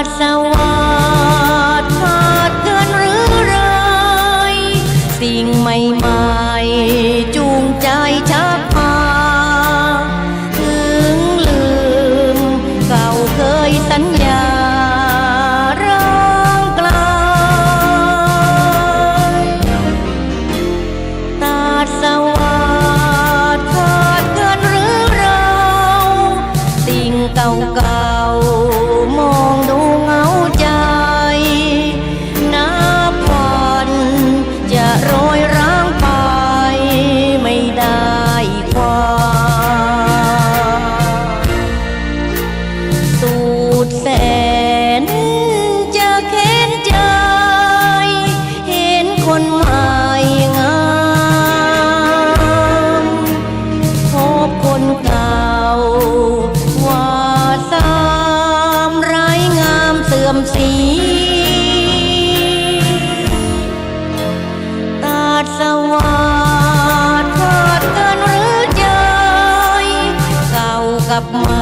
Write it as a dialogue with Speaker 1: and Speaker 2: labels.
Speaker 1: สวัสดขาดเกินหรือไร สิ่งใหม่ ก่ากับใหม่อ